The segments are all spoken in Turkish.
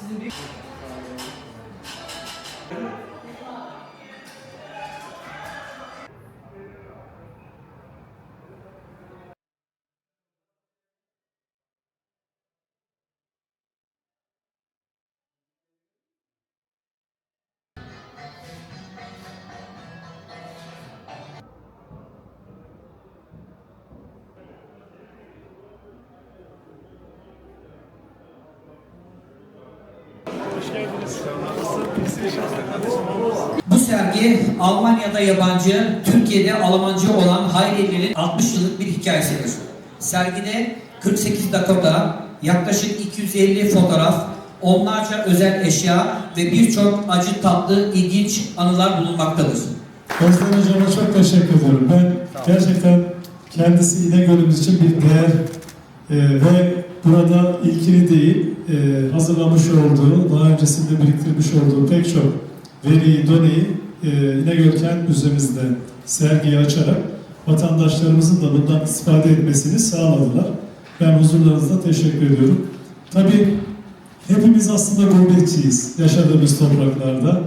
Sizin bir... Bu sergi Almanya'da yabancı, Türkiye'de Almancı olan Hayriyelilerin 60 yıllık bir hikayesidir. Sergide 48 dakikada yaklaşık 250 fotoğraf, onlarca özel eşya ve birçok acı tatlı ilginç anılar bulunmaktadır. Özlem Hocam'a çok teşekkür ediyorum. Ben gerçekten kendisi İnegöl'ümüz için bir değer e, ve burada ilkini değil, e, hazırlamış olduğu, daha öncesinde biriktirmiş olduğu pek çok veriyi, doneyi e, İnegöl Kent Müzemizde sergiyi açarak vatandaşlarımızın da bundan istifade etmesini sağladılar. Ben huzurlarınızda teşekkür ediyorum. Tabii hepimiz aslında gurbetçiyiz yaşadığımız topraklarda.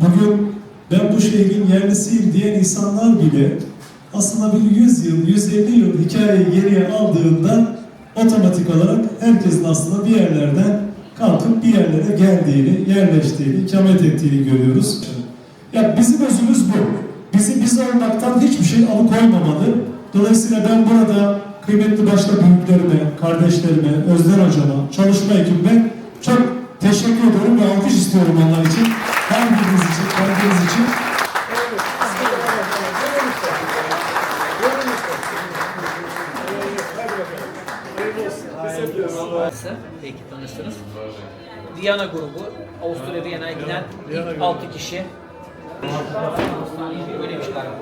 Bugün ben bu şehrin yerlisiyim diyen insanlar bile aslında bir 100 yıl, 150 yıl hikayeyi geriye aldığında otomatik olarak herkesin aslında bir yerlerden kalkıp bir yerlere geldiğini, yerleştiğini, ikamet ettiğini görüyoruz. Ya bizim özümüz bu. Bizi biz olmaktan hiçbir şey alıkoymamalı. Dolayısıyla ben burada kıymetli başta büyüklerime, kardeşlerime, Özden hocama, çalışma ekibime çok teşekkür ediyorum ve alkış istiyorum onlar için. Her biriniz için, kendiniz için. Belki tanıştınız. Viyana grubu, Avusturya Viyana'ya giden ilk 6 kişi. Öyleymiş galiba.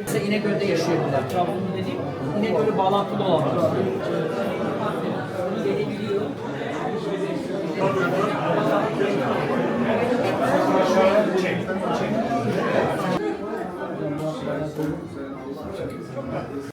Mesela İnegöl'de yaşıyor bunlar. Trabzon'da dediğim İnegöl'e bağlantılı olanlar.